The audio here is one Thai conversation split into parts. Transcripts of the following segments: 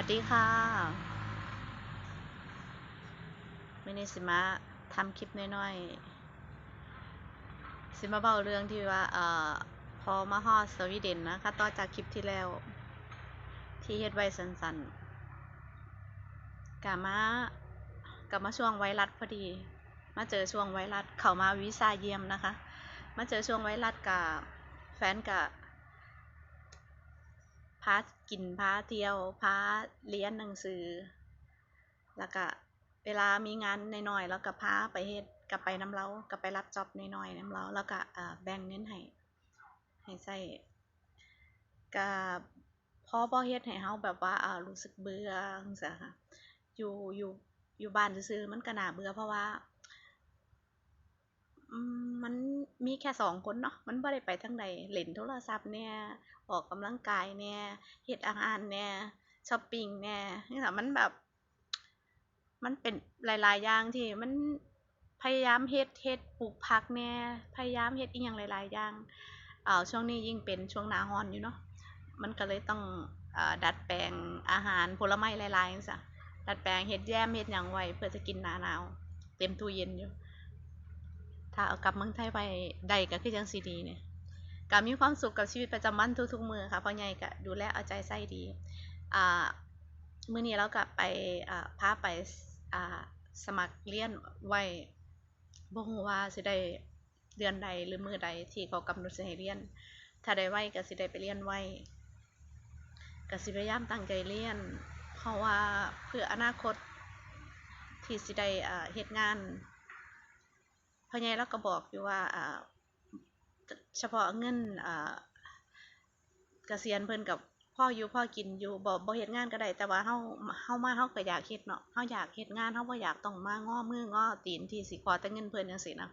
วัสดีค่ะมินิสิมาทำคลิปน้อยๆ สิมาเบาเรื่องที่ว่า เอ่อ พอมาฮอดสวีเดนนะคะต่อจากคลิปที่แล้ว ที่เฮ็ดไว้สันๆกะมากะมาช่วงไวรัสพอดี มาเจอช่วงไวรัส เข้ามาวีซ่าเยี่ยมนะคะ มาเจอช่วงไวรัสกับแฟนกับ พากินพาเที่ยวพาเรียนหนังสือ แล้วก็เวลามีงานน้อยๆแล้วก็พาไปเฮ็ดกับไปน้ำเรากับไปรับจ็อบน้อยๆน้ำเราแล้วก็แบ่งเงินให้ให้ใช้ก็พอบ่เฮ็ดให้เฮาแบบว่ารู้สึกเบื่อจังซี้ค่ะอยู่อยู่อยู่บ้านซื่อๆมันก็น่าเบื่อเพราะว่า อืม มีแค่สองคนเนาะมันบ่ได้ไปทางใดเล่นโทรศัพท์แหน่ยออกกำลังกายแหน่ยเฮ็ดอาหารแหน่ยช็อปปิ้งแหน่ยนี่ล่ะมันแบบ มันเป็นหลาย ๆ อย่างที่มันพยายามเฮ็ดเฮ็ดปลูกผักแหน่ยพยายามเฮ็ดอิหยังหลาย ๆ อย่างอ่าช่วงนี้ยิ่งเป็นช่วงหน้าร้อนอยู่เนาะมันก็เลยต้องอดัดแปลงอาหารผลไม้หลายๆจังซี้ดัดแปลงเฮ็ดแยมเฮ็ดหยังไว้เพื่อจะกินหน้าหนาว เต็มตู้เย็นอยู่ ถ้าเอากลับเมืองไทยไปได้ก็คือจังสิดีเนี่ยก็มีความสุขกับชีวิตประจำวันทุกๆมือค่ะพ่อใหญ่ก็ดูแลเอาใจใส่ดีอ่ามื้อนี้เราก็ไปอ่าพาไปอ่าสมัครเรียนไว้บ่ฮู้ว่าสิได้เดือนใดหรือมือใดที่เขากำหนดสิให้เรียน ถ้าได้ไวก็สิได้ไปเรียนไวก็สิพยายามตั้งใจเรียน เพราะว่าเพื่ออนาคตที่สิได้อ่าเฮ็ดงาน พ่อใหญ่เราก็บอกอยู่ว่าเฉพาะเงินเกษียณเพิ่นกับพ่ออยู่พ่อกินอยู่บ่บ่เฮ็ดงานก็ได้แต่ว่าเฮาเฮามาเฮาก็อยากเฮ็ดเนาะเฮาอยากเฮ็ดงานเฮาบ่อยากต้องมาง้อมือง้อตีนที่สิขอแต่เงินเพิ่นจังซี่นะ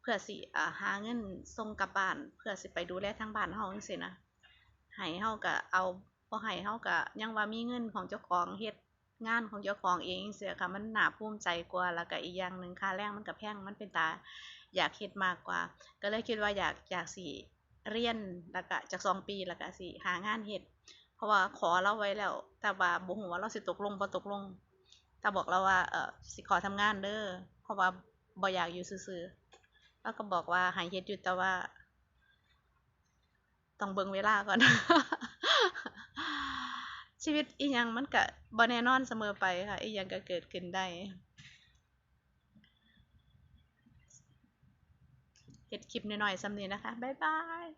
เพื่อสิอ่าหาเงินส่งกลับบ้าน เพื่อสิไปดูแลทางบ้านเฮาจังซี่นะให้เฮาก็เอาบ่ให้เฮาก็ยังว่ามีเงินของเจ้าของเฮ็ด งานของเจ้าของเองจังซี้ค่ะมันหนาภูมิใจกว่าแล้วก็อีกอย่างหนึ่งค่าแรงมันก็แพงมันเป็นตาอยากเฮ็ดมากกว่า ก็เลยคิดว่าอยากอยากสิเรียนแล้วก็จัก2ปีแล้วก็สิหางานเฮ็ดเพราะว่าขอเราไว้แล้ว แต่ว่าบ่ฮู้ว่าเราสิตกลงบ่ตกลงแต่บอกเราว่าเออสิขอทำงานเด้อเพราะว่าบ่อยากอยู่ซื่อๆแล้วก็บอกว่าให้เฮ็ดอยู่แต่ว่าต้องเบิ่งเวลาก่อน ชีวิตอีหยังมันก็บ่แน่นอนเสมอไปค่ะอีหยังก็เกิดขึ้นได้เห็ดคลิปน้อยๆส่ำนี้นะคะ บ๊ายบาย